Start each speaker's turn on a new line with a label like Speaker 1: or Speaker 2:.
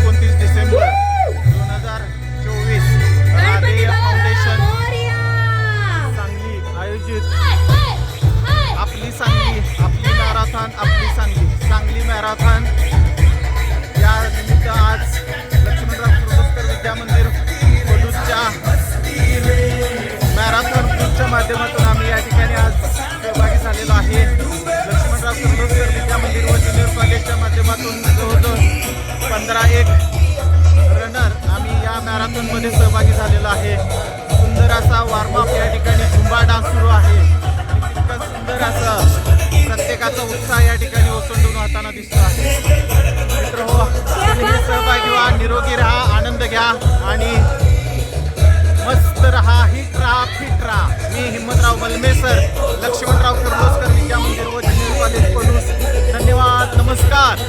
Speaker 1: एकोणतीस डिसेंबर दोन हजार चोवीस. राधेय फाउंडेशन. सांगली आयोजित. आपली सांगली आपली मॅराथॉन आपली सांगली. सांगली मॅराथॉन. या निमित्त आज लक्ष्मणराव कुर्डुस्कर विद्या मंदिर कोलूरच्या मॅराथॉन ग्रुपच्या माध्यमातून आम्ही या ठिकाणी आज सहभागी झालेलो आहे. लक्ष्मणराव कुर्डुस्कर विद्या मंदिर व ज्युनियर कॉलेजच्या माध्यमातून पंधरा एक रनर आम्ही या मॅरेथॉनमध्ये सहभागी झालेलो आहे. सुंदर असा वॉर्मअप या ठिकाणी झुंबा डान्स सुरू आहे. आणि तितकं सुंदर असं प्रत्येकाचा उत्साह या ठिकाणी ओसंडून वाहताना दिसतो आहे. मित्र हो तुम्ही सहभागी व्हा निरोगी राहा आनंद घ्या आणि मस्त रहा हिट राहा फिट राहा. मी हिम्मतराव मलमेसर लक्ष्मणराव किर्लोस्कर विद्या मंदिर व कॉलेज पडूस धन्यवाद नमस्कार.